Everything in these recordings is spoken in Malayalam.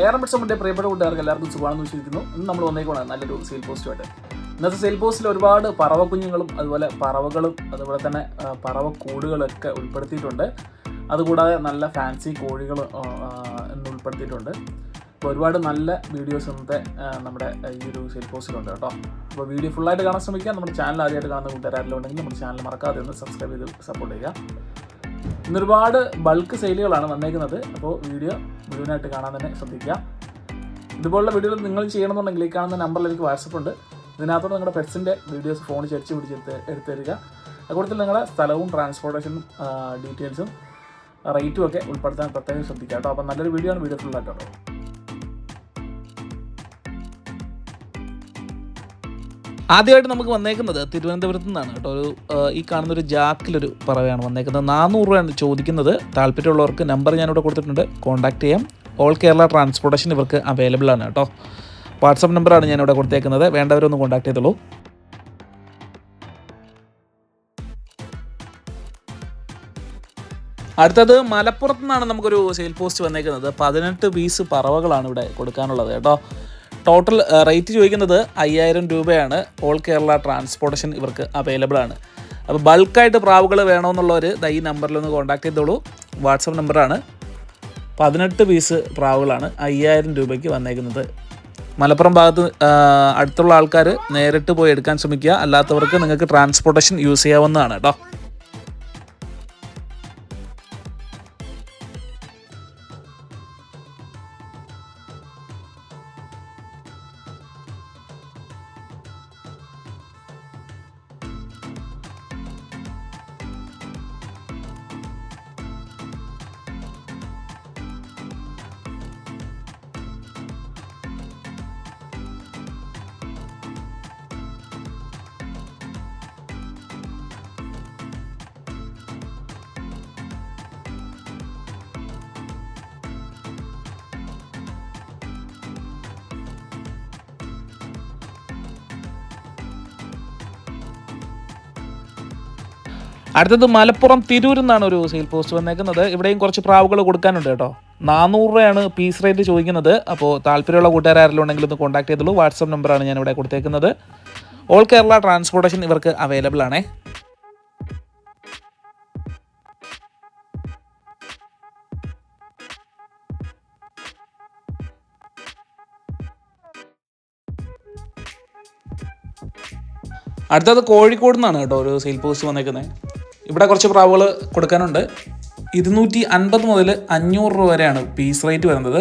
എയർ മെഡ്സമിന്റെ പ്രിയപ്പെട്ട കൂട്ടുകാർക്ക് എല്ലാവർക്കും സുഖമാണെന്ന് വിശ്വസിക്കുന്നു. ഇന്ന് നമ്മൾ വന്നേക്കുവാണ് നല്ലൊരു സെയിൽ പോസ്റ്റുമായിട്ട് ഇന്നത്തെ സെയിൽ പോസ്റ്റിൽ ഒരുപാട് പറവ കുഞ്ഞുങ്ങളും അതുപോലെ പറവകളും അതുപോലെ തന്നെ പറവക്കൂടുകളൊക്കെ പറവ കൂടുകളൊക്കെ ഉൾപ്പെടുത്തിയിട്ടുണ്ട്. അതുകൂടാതെ നല്ല ഫാൻസി കോഴികൾ എന്ന് ഉൾപ്പെടുത്തിയിട്ടുണ്ട്. അപ്പോൾ ഒരുപാട് നല്ല വീഡിയോസ് ഇന്നത്തെ നമ്മുടെ ഈ ഒരു സെയിൽ പോസ്റ്റിലുണ്ട് കേട്ടോ. അപ്പോൾ വീഡിയോ ഫുള്ളായിട്ട് കാണാൻ ശ്രമിക്കുക. നമ്മുടെ ചാനൽ ആദ്യമായിട്ട് കാണുന്ന കൂട്ടുകാരെല്ലാം ഉണ്ടെങ്കിൽ നമ്മുടെ ചാനൽ മറക്കാതെ ഒന്ന് സബ്സ്ക്രൈബ് ചെയ്ത് സപ്പോർട്ട് ചെയ്യുക. ഇന്ന് ഒരുപാട് ബൾക്ക് സെയിലുകളാണ് വന്നേക്കുന്നത്. അപ്പോൾ വീഡിയോ മുഴുവനായിട്ട് കാണാൻ തന്നെ ശ്രദ്ധിക്കുക. ഇതുപോലുള്ള വീഡിയോകൾ നിങ്ങൾ ചെയ്യണമെന്നുണ്ടെങ്കിൽ ഈ കാണുന്ന നമ്പറിൽ എനിക്ക് വാട്സപ്പ് ഉണ്ട്. ഇതിനകത്തോട് നിങ്ങളുടെ പെറ്റ്സിന്റെ വീഡിയോസ് ഫോൺ ചരിച്ച് പിടിച്ച് എടുത്ത് തരിക അതുകൂടത്തിൽ നിങ്ങളുടെ സ്ഥലവും ട്രാൻസ്പോർട്ടേഷനും ഡീറ്റെയിൽസും റേറ്റും ഒക്കെ ഉൾപ്പെടുത്താൻ പ്രത്യേകം ശ്രദ്ധിക്കാം കേട്ടോ. അപ്പോൾ നല്ലൊരു വീഡിയോ ആണ്. വീഡിയോ ഫുള്ളായിട്ട് കേട്ടോ ആദ്യമായിട്ട് നമുക്ക് വന്നേക്കുന്നത് തിരുവനന്തപുരത്ത് നിന്നാണ് കേട്ടോ. ഒരു ഈ കാണുന്ന ഒരു ജാക്കിലൊരു പറവയാണ് വന്നേക്കുന്നത്. നാനൂറ് രൂപയാണ് ചോദിക്കുന്നത്. താല്പര്യമുള്ളവർക്ക് നമ്പർ ഞാനിവിടെ കൊടുത്തിട്ടുണ്ട്. കോൺടാക്ട് ചെയ്യാം. ഓൾ കേരള ട്രാൻസ്പോർട്ടേഷൻ ഇവർക്ക് അവൈലബിൾ ആണ് കേട്ടോ. വാട്സപ്പ് നമ്പറാണ് ഞാനിവിടെ കൊടുത്തേക്കുന്നത്. വേണ്ടവരൊന്ന് കോൺടാക്ട് ചെയ്തോളൂ. അടുത്തത് മലപ്പുറത്ത് നിന്നാണ് നമുക്കൊരു സെയിൽ പോസ്റ്റ് വന്നേക്കുന്നത്. പതിനെട്ട് പീസ് പറവകളാണ് ഇവിടെ കൊടുക്കാനുള്ളത് കേട്ടോ. ടോട്ടൽ റേറ്റ് ചോദിക്കുന്നത് അയ്യായിരം രൂപയാണ്. ഓൾ കേരള ട്രാൻസ്പോർട്ടേഷൻ ഇവർക്ക് അവൈലബിൾ ആണ്. അപ്പോൾ ബൾക്കായിട്ട് പ്രാവുകൾ വേണമെന്നുള്ളവർ ഈ നമ്പറിലൊന്ന് കോൺടാക്ട് ചെയ്തോളൂ. വാട്സപ്പ് നമ്പറാണ് പതിനെട്ട് പീസ് പ്രാവുകളാണ് അയ്യായിരം രൂപയ്ക്ക് വന്നേക്കുന്നത്. മലപ്പുറം ഭാഗത്ത് അടുത്തുള്ള ആൾക്കാർ നേരിട്ട് പോയി എടുക്കാൻ ശ്രമിക്കുക. അല്ലാത്തവർക്ക് നിങ്ങൾക്ക് ട്രാൻസ്പോർട്ടേഷൻ യൂസ് ചെയ്യാവുന്നതാണ് കേട്ടോ. അടുത്തത് മലപ്പുറം തിരൂരിൽ നിന്നാണ് ഒരു സെയിൽ പോസ്റ്റ് വന്നേക്കുന്നത്. ഇവിടെയും കുറച്ച് പ്രാവുകൾ കൊടുക്കാനുണ്ട് കേട്ടോ. നാനൂറ് രൂപയാണ് പീസ് റേറ്റ് ചോദിക്കുന്നത്. അപ്പോൾ താല്പര്യമുള്ള കൂട്ടുകാരെല്ലാം ഉണ്ടെങ്കിൽ ഒന്ന് കോൺടാക്ട് ചെയ്തുള്ളൂ വാട്സപ്പ് നമ്പറാണ് ഞാൻ ഇവിടെ കൊടുത്തേക്കുന്നത്. ഓൾ കേരള ട്രാൻസ്പോർട്ടേഷൻ ഇവർക്ക് അവൈലബിൾ ആണേ. അടുത്തത് കോഴിക്കോട് നിന്നാണ് കേട്ടോ ഒരു സെയിൽ പോസ്റ്റ് വന്നേക്കുന്നത് ഇവിടെ കുറച്ച് പ്രാവുകൾ കൊടുക്കാനുണ്ട്. ഇരുന്നൂറ്റി അൻപത് മുതൽ അഞ്ഞൂറ് രൂപ വരെയാണ് പീസ് റേറ്റ് വരുന്നത്.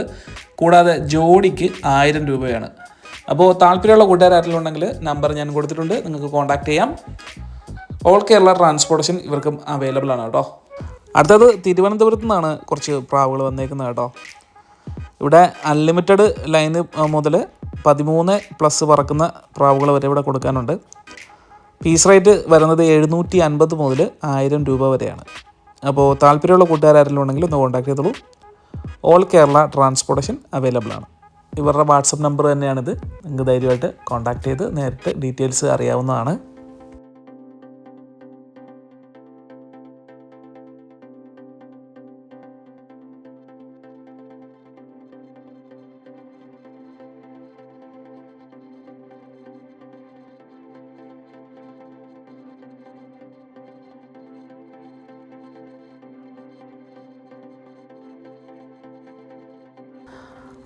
കൂടാതെ ജോഡിക്ക് ആയിരം രൂപയാണ്. അപ്പോൾ താല്പര്യമുള്ള കൂട്ടുകാരെങ്കിലും ഉണ്ടെങ്കിൽ നമ്പർ ഞാൻ കൊടുത്തിട്ടുണ്ട്. നിങ്ങൾക്ക് കോൺടാക്ട് ചെയ്യാം. ഓൾ കേരള ട്രാൻസ്പോർട്ടേഷൻ ഇവർക്കും അവൈലബിൾ ആണ് കേട്ടോ. അടുത്തത് തിരുവനന്തപുരത്ത് നിന്നാണ് കുറച്ച് പ്രാവുകൾ വന്നേക്കുന്നത് കേട്ടോ. ഇവിടെ അൺലിമിറ്റഡ് ലൈന് മുതൽ പതിമൂന്ന് പ്ലസ് പറക്കുന്ന പ്രാവുകൾ വരെ ഇവിടെ കൊടുക്കാനുണ്ട്. പീസ് റേറ്റ് വരുന്നത് എഴുന്നൂറ്റി അൻപത് മുതൽ ആയിരം രൂപ വരെയാണ്. അപ്പോൾ താല്പര്യമുള്ള കൂട്ടുകാരെങ്കിലും ഉണ്ടെങ്കിൽ ഒന്ന് കോൺടാക്ട് ചെയ്തോളൂ. ഓൾ കേരള ട്രാൻസ്പോർട്ടേഷൻ അവൈലബിൾ ആണ്. ഇവരുടെ വാട്സപ്പ് നമ്പർ തന്നെയാണിത്. നിങ്ങൾക്ക് ധൈര്യമായിട്ട് കോൺടാക്ട് ചെയ്ത് നേരിട്ട് ഡീറ്റെയിൽസ് അറിയാവുന്നതാണ്.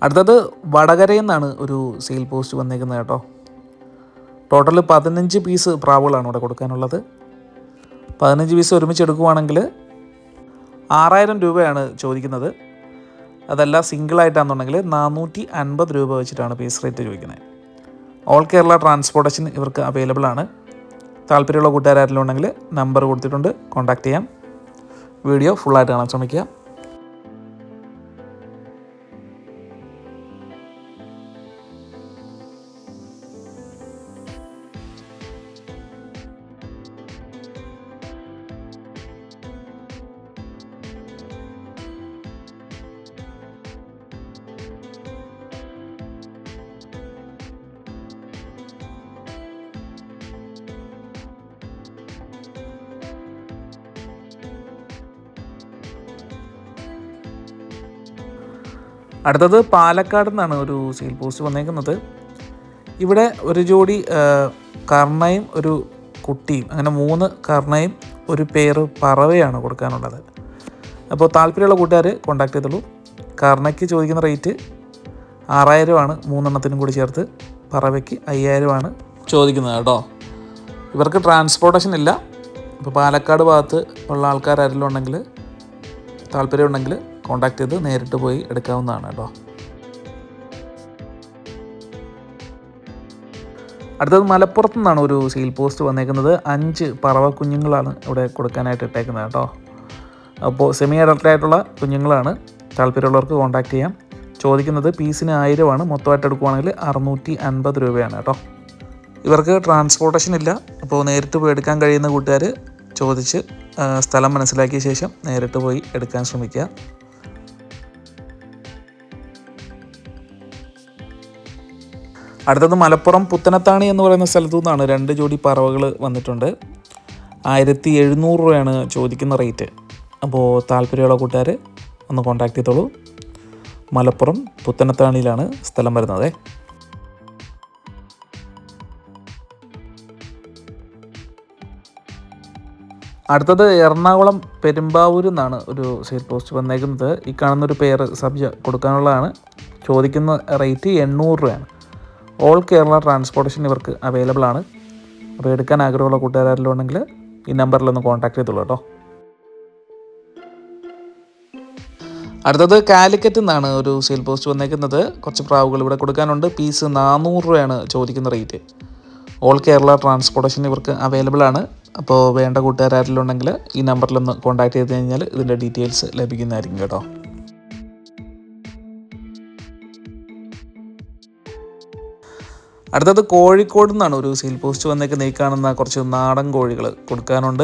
അടുത്തത് വടകരയിൽ നിന്നാണ് ഒരു സെയിൽ പോസ്റ്റ് വന്നേക്കുന്നത് കേട്ടോ. ടോട്ടൽ പതിനഞ്ച് പീസ് പ്രാവുകളാണ് ഇവിടെ കൊടുക്കാനുള്ളത്. പതിനഞ്ച് പീസ് ഒരുമിച്ച് എടുക്കുവാണെങ്കിൽ ആറായിരം രൂപയാണ് ചോദിക്കുന്നത്. അതല്ല സിംഗിൾ ആയിട്ടാണെന്നുണ്ടെങ്കിൽ നാനൂറ്റി അൻപത് രൂപ വെച്ചിട്ടാണ് പീസ് റേറ്റ് ചോദിക്കുന്നത്. ഓൾ കേരള ട്രാൻസ്പോർട്ടേഷൻ ഇവർക്ക് അവൈലബിൾ ആണ്. താല്പര്യമുള്ള കൂട്ടുകാരെല്ലാം ഉണ്ടെങ്കിൽ നമ്പർ കൊടുത്തിട്ടുണ്ട് കോൺടാക്റ്റ് ചെയ്യാം. വീഡിയോ ഫുള്ളായിട്ട് കാണാൻ ശ്രമിക്കുക. അടുത്തത് പാലക്കാട് നിന്നാണ് ഒരു സെയിൽ പോസ്റ്റ് വന്നേക്കുന്നത്. ഇവിടെ ഒരു ജോഡി കർണയും ഒരു കുട്ടിയും അങ്ങനെ മൂന്ന് കർണയും ഒരു പേര് പറവയാണ് കൊടുക്കാനുള്ളത്. അപ്പോൾ താല്പര്യമുള്ള കൂട്ടുകാർ കോൺടാക്ട് ചെയ്തുള്ളൂ കർണയ്ക്ക് ചോദിക്കുന്ന റേറ്റ് ആറായിരമാണ് മൂന്നെണ്ണത്തിനും കൂടി ചേർത്ത് പറവയ്ക്ക് അയ്യായിരമാണ് ചോദിക്കുന്നത് കേട്ടോ. ഇവർക്ക് ട്രാൻസ്പോർട്ടേഷൻ ഇല്ല. ഇപ്പോൾ പാലക്കാട് ഭാഗത്ത് ഉള്ള ആൾക്കാരാരെങ്കിലും ഉണ്ടെങ്കിൽ താല്പര്യമുണ്ടെങ്കിൽ കോൺടാക്ട് ചെയ്ത് നേരിട്ട് പോയി എടുക്കാവുന്നതാണ് കേട്ടോ. അടുത്തത് മലപ്പുറത്തു നിന്നാണ് ഒരു സീൽ പോസ്റ്റ് വന്നേക്കുന്നത്. അഞ്ച് പറവ കുഞ്ഞുങ്ങളാണ് ഇവിടെ കൊടുക്കാനായിട്ട് ഇട്ടേക്കുന്നത് കേട്ടോ. അപ്പോൾ സെമി അഡൽട്ട് ആയിട്ടുള്ള കുഞ്ഞുങ്ങളാണ്. താല്പര്യമുള്ളവർക്ക് കോണ്ടാക്ട് ചെയ്യാം. ചോദിക്കുന്നത് പീസിന് ആയിരമാണ്. മൊത്തമായിട്ട് എടുക്കുവാണെങ്കിൽ അറുന്നൂറ്റി അൻപത് രൂപയാണ് കേട്ടോ. ഇവർക്ക് ട്രാൻസ്പോർട്ടേഷൻ ഇല്ല. അപ്പോൾ നേരിട്ട് പോയി എടുക്കാൻ കഴിയുന്ന കൂട്ടുകാർ ചോദിച്ച് സ്ഥലം മനസ്സിലാക്കിയ ശേഷം നേരിട്ട് പോയി എടുക്കാൻ ശ്രമിക്കുക. അടുത്തത് മലപ്പുറം പുത്തനത്താണി എന്ന് പറയുന്ന സ്ഥലത്തു നിന്നാണ് രണ്ട് ജോഡി പറവകൾ വന്നിട്ടുണ്ട്. ആയിരത്തി എഴുന്നൂറ് രൂപയാണ് ചോദിക്കുന്ന റേറ്റ് അപ്പോൾ താല്പര്യമുള്ള കൂട്ടുകാർ ഒന്ന് കോൺടാക്ട് ചെയ്തോളൂ. മലപ്പുറം പുത്തനത്താണിയിലാണ് സ്ഥലം വരുന്നത്. അടുത്തത് എറണാകുളം പെരുമ്പാവൂരിൽ നിന്നാണ് ഒരു സെയിൽ പോസ്റ്റ് വന്നേക്കുന്നത്. ഈ കാണുന്നൊരു പേര് സബ്ജ കൊടുക്കാനുള്ളതാണ്. ചോദിക്കുന്ന റേറ്റ് എണ്ണൂറ് രൂപയാണ്. ഓൾ കേരള ട്രാൻസ്പോർട്ടേഷൻ ഇവർക്ക് അവൈലബിൾ ആണ്. അപ്പോൾ എടുക്കാൻ ആഗ്രഹമുള്ള കൂട്ടുകാരെല്ലാം ഉണ്ടെങ്കിൽ ഈ നമ്പറിലൊന്ന് കോൺടാക്ട് ചെയ്തോളൂ കേട്ടോ. അടുത്തത് കാലിക്കറ്റ് നിന്നാണ് ഒരു സെയിൽ പോസ്റ്റ് വന്നേക്കുന്നത്. കുറച്ച് പ്രാവുകൾ ഇവിടെ കൊടുക്കാനുണ്ട്. പീസ് നാനൂറ് രൂപയാണ് ചോദിക്കുന്ന റേറ്റ് ഓൾ കേരള ട്രാൻസ്പോർട്ടേഷൻ ഇവർക്ക് അവൈലബിൾ ആണ്. അപ്പോൾ വേണ്ട കൂട്ടുകാരെല്ലാം ഉണ്ടെങ്കിൽ ഈ നമ്പറിലൊന്ന് കോൺടാക്ട് ചെയ്ത് കഴിഞ്ഞാൽ ഇതിന്റെ ഡീറ്റെയിൽസ് ലഭിക്കുന്നതായിരിക്കും കേട്ടോ. അടുത്തത് കോഴിക്കോട് നിന്നാണ് ഒരു സീൽ പോസ്റ്റ് വന്നേക്ക് ഈ കാണുന്ന കുറച്ച് നാടൻ കോഴികൾ കൊടുക്കാനുണ്ട്.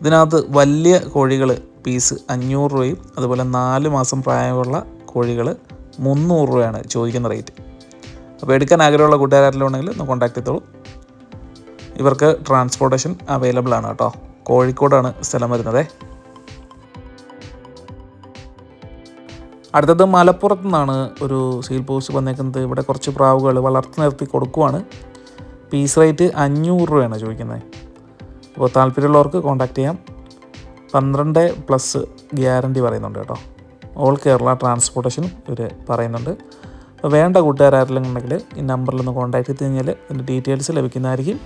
ഇതിനകത്ത് വലിയ കോഴികൾ പീസ് അഞ്ഞൂറ് രൂപയും അതുപോലെ നാല് മാസം പ്രായമുള്ള കോഴികൾ മുന്നൂറ് രൂപയാണ് ചോദിക്കുന്ന റേറ്റ്. അപ്പോൾ എടുക്കാൻ ആഗ്രഹമുള്ള കൂട്ടുകാരെല്ലാം ഒന്ന് കോൺടാക്ട് ചെയ്തോളൂ. ഇവർക്ക് ട്രാൻസ്പോർട്ടേഷൻ അവൈലബിൾ ആണ് കേട്ടോ. കോഴിക്കോടാണ് സ്ഥലം വരുന്നത്. അടുത്തത് മലപ്പുറത്ത് നിന്നാണ് ഒരു സീൽ പോസ്റ്റ് വന്നേക്കുന്നത്. ഇവിടെ കുറച്ച് പ്രാവുകൾ വളർത്തി നിർത്തി കൊടുക്കുവാണ്. പീസ് റേറ്റ് അഞ്ഞൂറ് രൂപയാണ് ചോദിക്കുന്നത്. അപ്പോൾ താല്പര്യമുള്ളവർക്ക് കോൺടാക്ട് ചെയ്യാം. പന്ത്രണ്ട് പ്ലസ് ഗ്യാരണ്ടി പറയുന്നുണ്ട് കേട്ടോ. ഓൾ കേരള ട്രാൻസ്പോർട്ടേഷൻ ഇവർ പറയുന്നുണ്ട്. അപ്പോൾ വേണ്ട കൂട്ടുകാരെല്ലാം ഉണ്ടെങ്കിൽ ഈ നമ്പറിലൊന്ന് കോൺടാക്ട് ചെയ്ത് കഴിഞ്ഞാൽ ഇതിന്റെ ഡീറ്റെയിൽസ് ലഭിക്കുന്നതായിരിക്കും.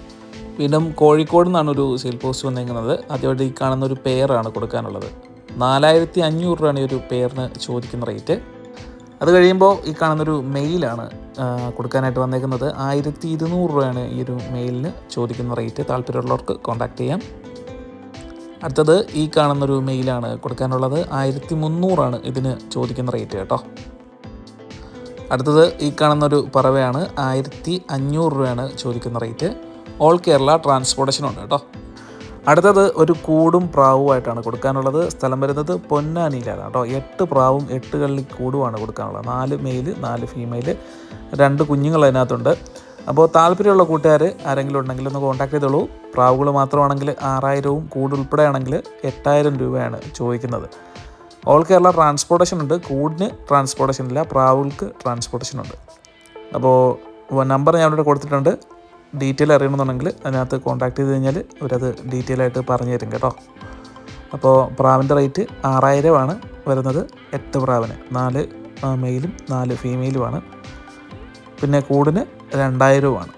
വീണ്ടും കോഴിക്കോട് നിന്നാണ് ഒരു സെയിൽ പോസ്റ്റ് വന്നേക്കുന്നത്. ആദ്യമായിട്ട് ഈ കാണുന്ന ഒരു പെയറാണ് കൊടുക്കാനുള്ളത്. നാലായിരത്തി അഞ്ഞൂറ് രൂപയാണ് ഈ ഒരു പെയറിന് ചോദിക്കുന്ന റേറ്റ്. അത് കഴിയുമ്പോൾ ഈ കാണുന്നൊരു മെയിലാണ് കൊടുക്കാനായിട്ട് വന്നേക്കുന്നത്. ആയിരത്തി ഇരുന്നൂറ് രൂപയാണ് ഈ ഒരു മെയിലിന് ചോദിക്കുന്ന റേറ്റ്. താല്പര്യമുള്ളവർക്ക് കോൺടാക്ട് ചെയ്യാം. അടുത്തത് ഈ കാണുന്നൊരു മെയിലാണ് കൊടുക്കാനുള്ളത്. ആയിരത്തി മുന്നൂറാണ് ഇതിന് ചോദിക്കുന്ന റേറ്റ് കേട്ടോ. അടുത്തത് ഈ കാണുന്നൊരു പറവയാണ്. ആയിരത്തി അഞ്ഞൂറ് രൂപയാണ് ചോദിക്കുന്ന റേറ്റ്. ഓൾ കേരള ട്രാൻസ്പോർട്ടേഷൻ ഉണ്ട് കേട്ടോ. അടുത്തത് ഒരു കൂടും പ്രാവുമായിട്ടാണ് കൊടുക്കാനുള്ളത്. സ്ഥലം വരുന്നത് പൊന്നാനിയിലാണ് കേട്ടോ. എട്ട് പ്രാവും എട്ട് കള്ളി കൂടുമാണ് കൊടുക്കാനുള്ളത്. നാല് മെയിൽ നാല് ഫീമെയിൽ രണ്ട് കുഞ്ഞുങ്ങൾ അതിനകത്തുണ്ട്. അപ്പോൾ താല്പര്യമുള്ള കൂട്ടുകാർ ആരെങ്കിലും ഉണ്ടെങ്കിൽ ഒന്ന് കോൺടാക്ട് ചെയ്തോളൂ. പ്രാവുകൾ മാത്രമാണെങ്കിൽ ആറായിരവും കൂട് ഉൾപ്പെടെയാണെങ്കിൽ എട്ടായിരം രൂപയാണ് ചോദിക്കുന്നത്. ഓൾ കേരള ട്രാൻസ്പോർട്ടേഷൻ ഉണ്ട്. കൂടിന് ട്രാൻസ്പോർട്ടേഷൻ ഇല്ല. പ്രാവുകൾക്ക് ട്രാൻസ്പോർട്ടേഷൻ ഉണ്ട്. അപ്പോൾ നമ്പർ ഞാനിവിടെ കൊടുത്തിട്ടുണ്ട്. ഡീറ്റെയിൽ അറിയണമെന്നുണ്ടെങ്കിൽ അതിനകത്ത് കോൺടാക്ട് ചെയ്ത് കഴിഞ്ഞാൽ അവരത് ഡീറ്റെയിൽ ആയിട്ട് പറഞ്ഞു തരും കേട്ടോ. അപ്പോൾ പ്രാവിന്റെ റേറ്റ് ആറായിരമാണ് വരുന്നത് എട്ട് പ്രാവിന്. നാല് മെയിലും നാല് ഫീമെയിലുമാണ് പിന്നെ കൂടിന് രണ്ടായിരവുമാണ്.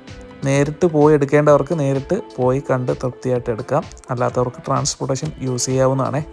നേരിട്ട് പോയി എടുക്കേണ്ടവർക്ക് നേരിട്ട് പോയി കണ്ട് തൃപ്തിയായിട്ട് എടുക്കാം. അല്ലാത്തവർക്ക് ട്രാൻസ്പോർട്ടേഷൻ യൂസ് ചെയ്യാവുന്നതാണേ.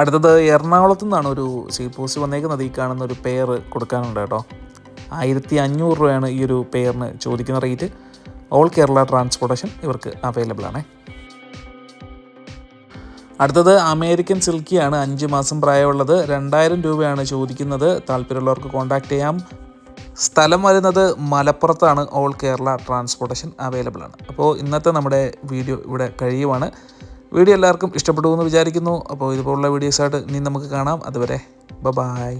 അടുത്തത് എറണാകുളത്തു നിന്നാണ് ഒരു സീ പോസ്റ്റ് വന്നേക്കുന്നത്. ഈ കാണുന്ന ഒരു പെയർ കൊടുക്കാനുണ്ട് കേട്ടോ. ആയിരത്തി അഞ്ഞൂറ് രൂപയാണ് ഈ ഒരു പെയറിന് ചോദിക്കുന്ന റേറ്റ് ഓൾ കേരള ട്രാൻസ്പോർട്ടേഷൻ ഇവർക്ക് അവൈലബിൾ ആണ്. അടുത്തത് അമേരിക്കൻ സിൽക്കിയാണ് അഞ്ച് മാസം പ്രായമുള്ളത്. രണ്ടായിരം രൂപയാണ് ചോദിക്കുന്നത്. താല്പര്യമുള്ളവർക്ക് കോൺടാക്ട് ചെയ്യാം. സ്ഥലം വരുന്നത് മലപ്പുറത്താണ്. ഓൾ കേരള ട്രാൻസ്പോർട്ടേഷൻ അവൈലബിൾ ആണ്. അപ്പോൾ ഇന്നത്തെ നമ്മുടെ വീഡിയോ ഇവിടെ കഴിയുവാണ്. വീഡിയോ എല്ലാവർക്കും ഇഷ്ടപ്പെട്ടു എന്ന് വിചാരിക്കുന്നു. അപ്പോൾ ഇതുപോലുള്ള വീഡിയോസായിട്ട് ഇനി നമുക്ക് കാണാം. അതുവരെ ബ ബായ്